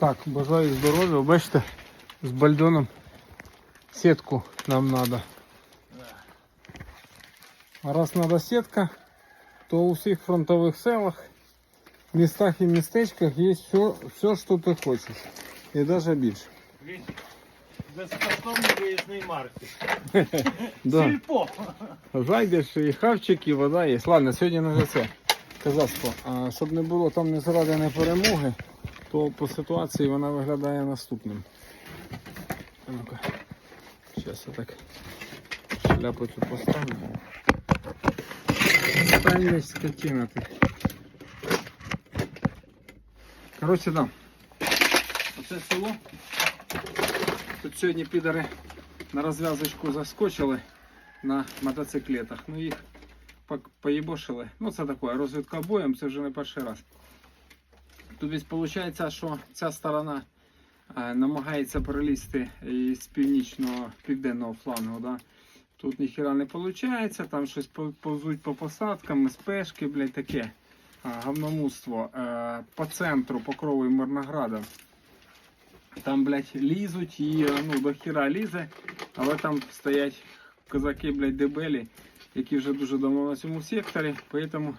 Так, бажаю здоров'я. Бачите, з бальдоном сітку нам треба. А раз треба сітка, то у всіх фронтових селах, містах і містечках є все, все, що ти хочеш. І навіть більше. Безкоштовний виїзний маркет. Сільпо. Зайдеш і хавчик, і вода є. Ладно, сьогодні не за це. Казацтво. А щоб не було там не заради перемоги, то по ситуації вона виглядає наступним. Ну-ка. Зараз я так шляпу цю поставлю. Стань скотина ти. Коротше, да. Оце село. Тут сьогодні підари на розв'язочку заскочили на мотоциклетах. Ну їх поїбошили. Ну це таке, розвідка боєм, це вже не перший раз. Тут виходить, що ця сторона е, намагається перелізти із північного південного флангу. Да? Тут ніхіра не виходить, там щось по- повзуть по посадкам, спешки, блядь, таке. А. Е, по центру Покрови і Мирнограда. Там, блядь, лізуть і е, ну, до хіра лізе, але там стоять козаки, блядь, дебелі, які вже дуже давно на цьому секторі, поэтому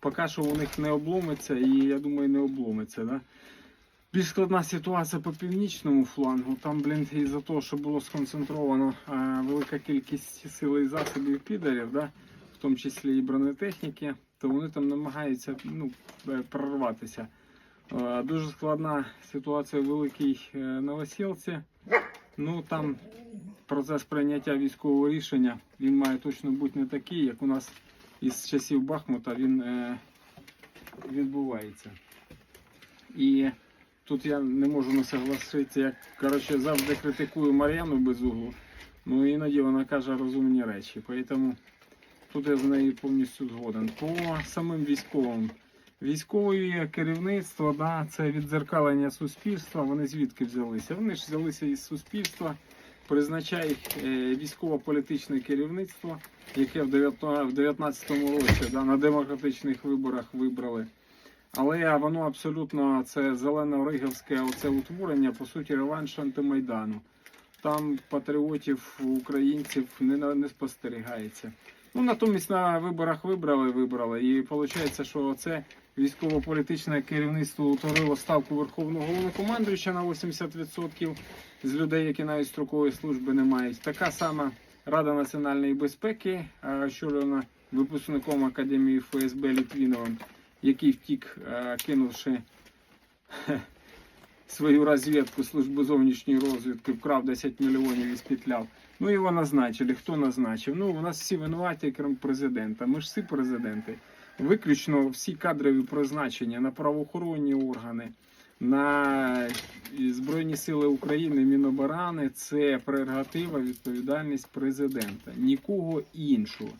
поки що у них не обломиться і я думаю не обломиться. Да? Більш складна ситуація по північному флангу. Там, блін, із-за того, що було сконцентровано е, велика кількість сил і засобів підарів, да? в тому числі і бронетехніки, то вони там намагаються ну, е, прорватися. Е, Дуже складна ситуація в великій новосілці. Ну там процес прийняття військового рішення він має точно бути не такий, як у нас із часів Бахмута він е, відбувається. І тут я не можу не согласитися, як коротше, завжди критикую Мар'яну Безуглу, ну іноді вона каже розумні речі. Тому тут я з нею повністю згоден. По самим військовим. Військове керівництво, да, це віддзеркалення суспільства. Вони звідки взялися? Вони ж взялися із суспільства, призначають е, військово-політичне керівництво, яке в 2019 році да, на демократичних виборах вибрали. Але воно абсолютно це зелено-риговське оце утворення, по суті, реванш антимайдану. Там патріотів українців не, не спостерігається. Ну, натомість на виборах вибрали, вибрали. І виходить, що це військово-політичне керівництво утворило ставку Верховного Головнокомандуюча на 80% з людей, які навіть строкової служби не мають. Така сама Рада національної безпеки, е, очолювана випускником Академії ФСБ Літвіновим, який втік, е, кинувши свою розвідку службу зовнішньої розвідки, вкрав 10 мільйонів і спітляв. Ну його назначили. Хто назначив? Ну, у нас всі винуваті, крім президента. Ми ж всі президенти. Виключно всі кадрові призначення на правоохоронні органи, на Збройні Сили України, Міноборони це прерогатива, відповідальність президента. Нікого іншого.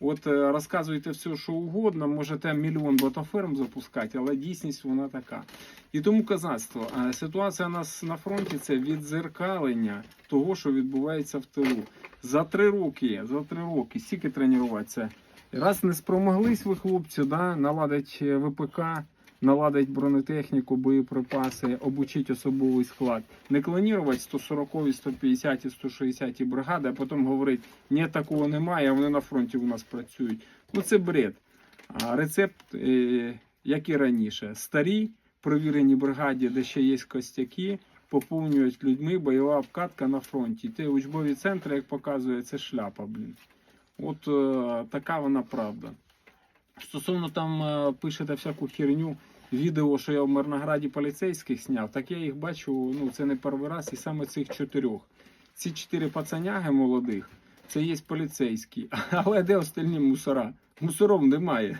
От е, розказуйте все, що угодно, можете мільйон ботаферм запускати, але дійсність вона така. І тому казацтво. Ситуація у нас на фронті це відзеркалення того, що відбувається в тилу. За три роки, за три роки, стільки тренуватися. Раз не спромоглись ви, хлопці, да, наладить е, ВПК, наладить бронетехніку, боєприпаси, обучить особовий склад. Не клонувати 140, 150, 160 бригади, а потім говорить, ні, такого немає, вони на фронті у нас працюють. Ну це бред. А рецепт, е, як і раніше, старі провірені бригаді, де ще є костяки, поповнюють людьми бойова обкатка на фронті. Ті учбові центри, як показує, це шляпа, блін. От е, така вона правда. Стосовно там е, пишете всяку херню, відео, що я в Мирнограді поліцейських зняв, так я їх бачу, ну це не перший раз, і саме цих чотирьох. Ці чотири пацаняги молодих, це є поліцейські. Але де остальні мусора? Мусоров немає.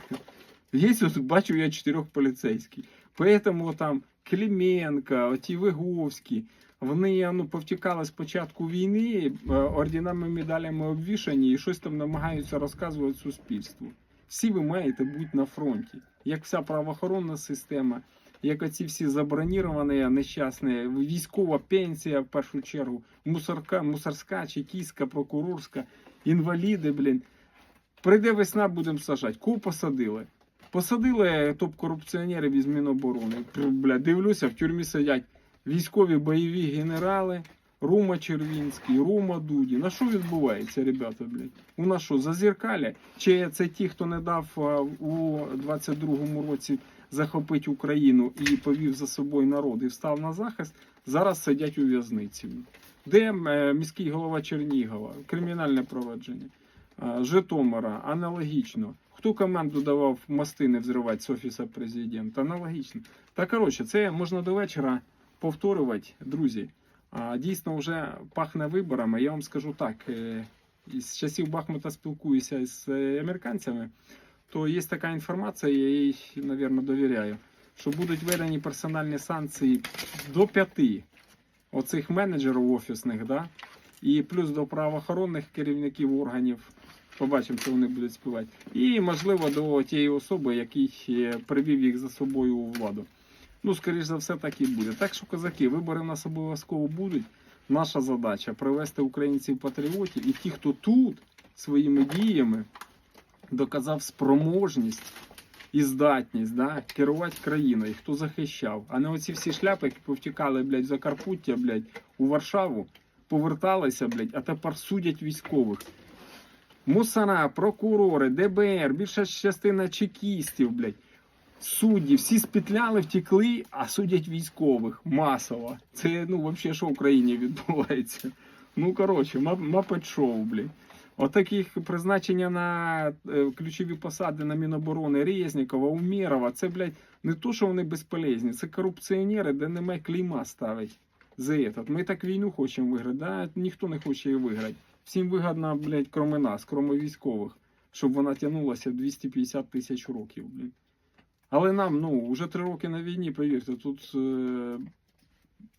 Є, от бачу я чотирьох поліцейських. Поэтому там Клименко, оті Виговські, вони ну, повтікали з початку війни, е, орденами, медалями обвішані і щось там намагаються розказувати суспільству. Всі ви маєте бути на фронті, як вся правоохоронна система, як оці всі заброніровані, нещасні, військова пенсія в першу чергу, мусорка, мусорська, чекістська, прокурорська, інваліди, блін. Прийде весна, будемо сажати. Кого посадили? Посадили топ-корупціонерів із Міноборони. Бля, дивлюся, в тюрмі сидять військові бойові генерали, Рума Червінський, Рума Дуді. На що відбувається, ребята, блядь? У нас що, зазіркаля? Чи це ті, хто не дав у 22-му році захопити Україну і повів за собою народ і встав на захист, зараз сидять у в'язниці. Де е, міський голова Чернігова, кримінальне провадження, Житомира, аналогічно. Хто команду давав мости не взривати з офісу президента? Аналогічно. Та коротше, це можна до вечора повторювати, друзі. Дійсно, вже пахне виборами. Я вам скажу так: е, із часів Бахмута спілкуюся з е, американцями, то є така інформація, я їй, мабуть, довіряю, що будуть введені персональні санкції до п'яти оцих менеджерів офісних, да? і плюс до правоохоронних керівників органів. Побачимо, що вони будуть співати. І, можливо, до тієї особи, який е, привів їх за собою у владу. Ну, скоріш за все, так і буде. Так що, козаки, вибори в нас обов'язково будуть. Наша задача привести українців патріотів і ті, хто тут своїми діями доказав спроможність і здатність да, керувати країною, хто захищав. А не оці всі шляпи, які повтікали, блядь, в Закарпуття, блядь, у Варшаву, поверталися, блядь, а тепер судять військових. Мусора, прокурори, ДБР, більша частина чекістів, блядь. Судді, всі спетляли, втекли, а судять військових масово. Це ну взагалі що в Україні відбувається? Ну коротше, мапет шоу, блядь. Отаких призначення на е, ключові посади на Міноборони Резнікова, Умєрова, це, блядь, не то, що вони безполезні, це корупціонери, де немає клейма ставить за этот. Ми так війну хочемо виграти, да? ніхто не хоче її виграти. Всім вигідно, блядь, кроме нас, кроме військових, щоб вона тягнулася 250 тисяч років, блядь. Але нам, ну, вже три роки на війні, повірте, тут е,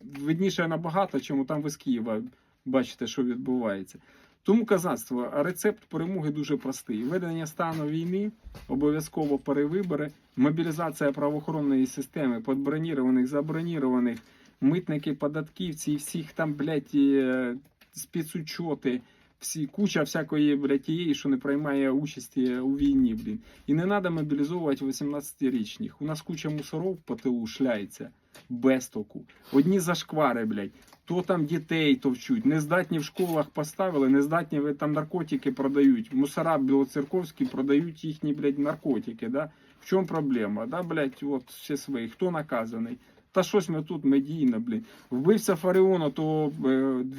видніше набагато, чому там ви з Києва бачите, що відбувається. Тому казацтво, рецепт перемоги дуже простий. Введення стану війни, обов'язково перевибори, мобілізація правоохоронної системи, подбронірованих, забронірованих, митники, податківці, і всіх там, блядь, е, спецучоти, всі, куча всякої, блядь, тієї, що не приймає участі у війні, блін. І не треба мобілізовувати 18-річних. У нас куча мусоров по тилу шляється без толку. Одні зашквари, блядь. То там дітей товчуть, нездатні в школах поставили, нездатні там наркотики продають. Мусора білоцерковські продають їхні, блядь, наркотики. Да? В чому проблема? Да, блядь, от всі свої. Хто наказаний? Та щось ми тут медійно, блін. Вбивця Фаріона, то е,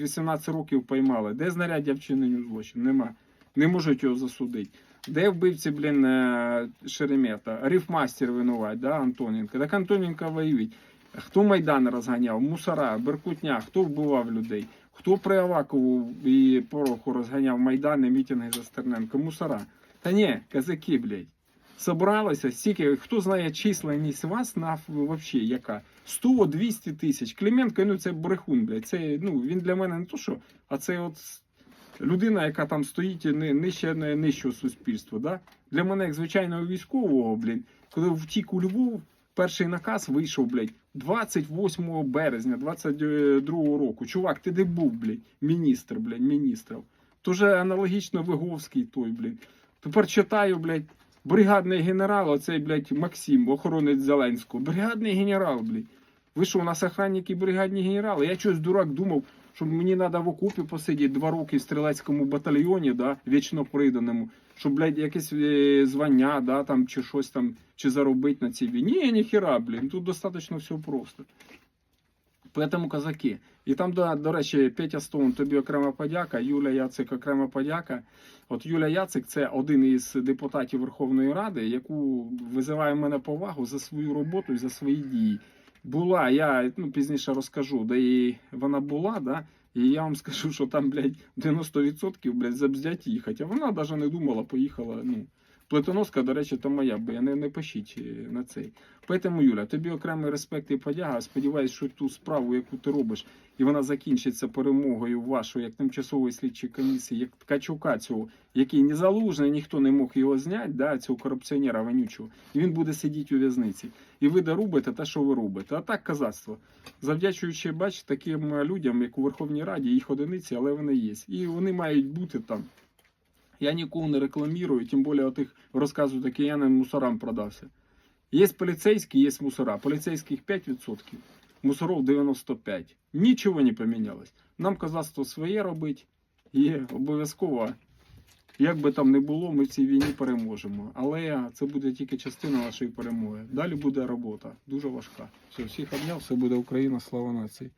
18 років поймали. Де знаряддя вчиненню злочин? Нема. Не можуть його засудити. Де вбивці, блін, е, Шеремета? Рифмастер винуват, да, Антоненко. Так Антоненко воюють. Хто Майдан розганяв? Мусора, Беркутня, хто вбивав людей? Хто при Авакову і Пороху розганяв Майдани, мітинги за Стерненко? Мусора. Та ні, казаки, блядь. Собралося стільки, хто знає численність вас на вообще яка? 100-200 тисяч. Клименко, ну це брехун, блядь. Це, ну, він для мене не то що, а це от людина, яка там стоїть ни- нижче не- нижчого суспільства. Да? Для мене, як звичайного військового, блін, коли втік у Львов, перший наказ вийшов, блядь, 28 березня 22 року. Чувак, ти де був, блядь? Міністр, блядь, міністрів. То же аналогічно Виговський той, блядь. Тепер читаю, блядь, бригадний генерал, оцей, блядь, Максим, охоронець Зеленського. Бригадний генерал, блядь. Ви що, у нас охранники бригадні генерали? Я щось дурак думав, що мені треба в окопі посидіти два роки в стрілецькому батальйоні, да, вічно приданому, щоб, блядь, якесь е, звання, да, там, чи щось там, чи заробити на цій війні. Ні, ніхіра, блін, тут достатньо все просто. Поэтому казаки. І там, до, до речі, Петя Стоун, тобі окрема подяка, Юля Яцик окрема подяка. От Юля Яцик це один із депутатів Верховної Ради, яку визиває в мене повагу за свою роботу і за свої дії. Була, я ну, пізніше розкажу, де і вона була, да, і я вам скажу, що там, блядь, 90% блядь, забздять їхати. А вона навіть не думала, поїхала. ну, Плитоноска, до речі, то моя, бо я не, не пишіть е, на цей. Поэтому, Юля, тобі окремий респект і подяга. Сподіваюсь, що ту справу, яку ти робиш, і вона закінчиться перемогою вашої як тимчасової слідчої комісії, як Ткачука цього, який не залужний, ніхто не мог його зняти, да, цього корупціонера вонючого, і він буде сидіти у в'язниці. І ви доробите те, що ви робите. А так казацтво. Завдячуючи, бач, таким людям, як у Верховній Раді, їх одиниці, але вони є. І вони мають бути там. Я нікого не рекламірую, тим більше отих розказую, такі я не мусорам продався. Є поліцейські, є мусора. Поліцейських 5%, мусоров 95%. Нічого не помінялось. Нам козацтво своє робить. І обов'язково, як би там не було, ми в цій війні переможемо. Але це буде тільки частина нашої перемоги. Далі буде робота, дуже важка. Все, всіх обняв, все буде Україна, слава нації.